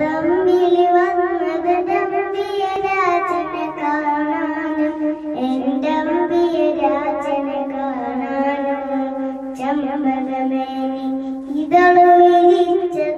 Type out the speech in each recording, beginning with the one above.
തമ്മിൽ വന്നത് നമ്പിയ രാജനെ കാണാനും എന്റെ അമ്പിയ രാജനെ കാണാനും ചമ്മകമേനി ഇതളു വിരിച്ചത്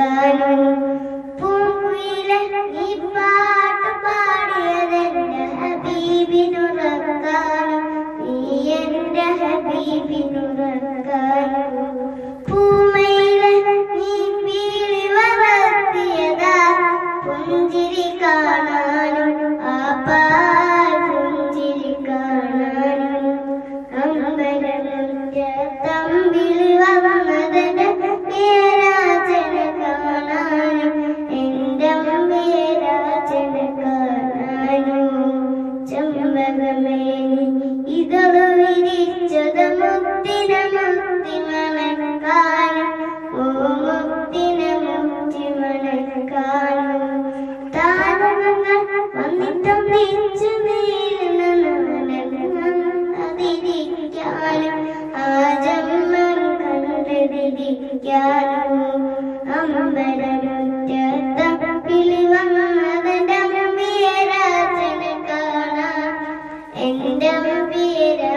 മണക്കാനും പൂക്കുയിലെ ഈ പാട്ട് പാടിയതെന്റെ ഹബീബിനുറക്കാനും നീ എന്റെ ഹബീബിനുറക്കാനും ഇതളു ഓ ആ ജന്മം കണ്ടിരിക്കാനും and never be it.